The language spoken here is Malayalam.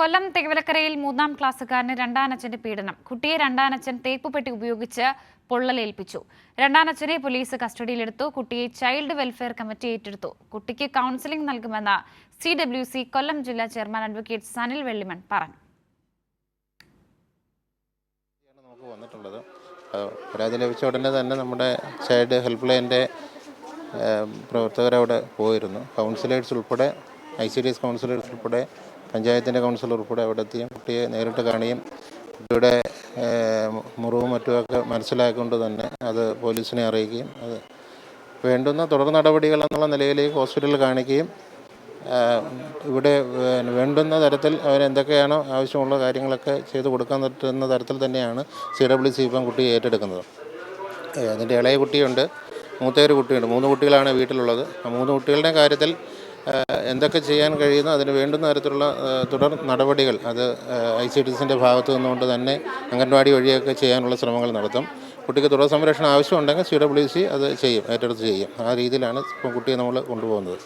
കൊല്ലം തെരുവലക്കരയിൽ മൂന്നാം ക്ലാസ്സുകാരന് രണ്ടാനച്ഛന്റെ പീഡനം. കുട്ടിയെ രണ്ടാനച്ഛൻ തേപ്പുപെട്ടി ഉപയോഗിച്ച് പൊള്ളലേൽപ്പിച്ചു. രണ്ടാനച്ഛനെ പോലീസ് കസ്റ്റഡിയിലെടുത്തു. കുട്ടിയെ ചൈൽഡ് വെൽഫെയർ കമ്മിറ്റി ഏറ്റെടുത്തു. കുട്ടിക്ക് കൗൺസിലിംഗ് നൽകുമെന്ന് സി ഡബ്ല്യു സി കൊല്ലം ജില്ലാ ചെയർമാൻ അഡ്വക്കേറ്റ് സനിൽ വെള്ളിമൺ പറഞ്ഞു. വന്നിട്ടുള്ളത്. പരാതി ലഭിച്ച ഉടനെ തന്നെ നമ്മുടെ ചൈൽഡ് ഹെൽപ്പ് ലൈന്റെ പ്രവർത്തകരവിടെ പോയിരുന്നു. കൗൺസിലേഴ്സ് ഉൾപ്പെടെ I C D S councillors ഉൾപ്പെടെ പഞ്ചായത്തിന്റെ കൗൺസിലർ ഉൾപ്പെടെ അവിടെ എത്തിയും കുട്ടിയെ നേരിട്ട് കാണുകയും കുട്ടിയുടെ മുറിവും മറ്റുമൊക്കെ മനസ്സിലാക്കിക്കൊണ്ട് തന്നെ അത് പോലീസിനെ അറിയിക്കുകയും അത് വേണ്ടുന്ന തുടർ നടപടികൾ എന്നുള്ള നിലയിലേക്ക് ഹോസ്പിറ്റലിൽ കാണിക്കുകയും ഇവിടെ വേണ്ടുന്ന തരത്തിൽ അവരെന്തൊക്കെയാണോ ആവശ്യമുള്ള കാര്യങ്ങളൊക്കെ ചെയ്തു കൊടുക്കാൻ പറ്റുന്ന തരത്തിൽ തന്നെയാണ് സി ഡബ്ല്യു സി ഇപ്പം കുട്ടിയെ ഏറ്റെടുക്കുന്നത്. അതിന്റെ ഇളയ കുട്ടിയുണ്ട് മൂത്തയൊരു കുട്ടിയുണ്ട്. മൂന്ന് കുട്ടികളാണ് വീട്ടിലുള്ളത്. ആ മൂന്ന് കുട്ടികളുടെ കാര്യത്തിൽ എന്തൊക്കെ ചെയ്യാൻ കഴിയുന്നു അതിന് വേണ്ടുന്ന തരത്തിലുള്ള തുടർ നടപടികൾ അത് ഐ സി ഡി ഭാഗത്തു നിന്നുകൊണ്ട് തന്നെ അംഗൻവാടി വഴിയൊക്കെ ചെയ്യാനുള്ള ശ്രമങ്ങൾ നടത്തും. കുട്ടിക്ക് തുടർ സംരക്ഷണം ആവശ്യമുണ്ടെങ്കിൽ സി ഡബ്ല്യു സി അത് ചെയ്യും ഏറ്റെടുത്ത് ചെയ്യും. ആ രീതിയിലാണ് ഇപ്പം കുട്ടിയെ നമ്മൾ കൊണ്ടുപോകുന്നത്.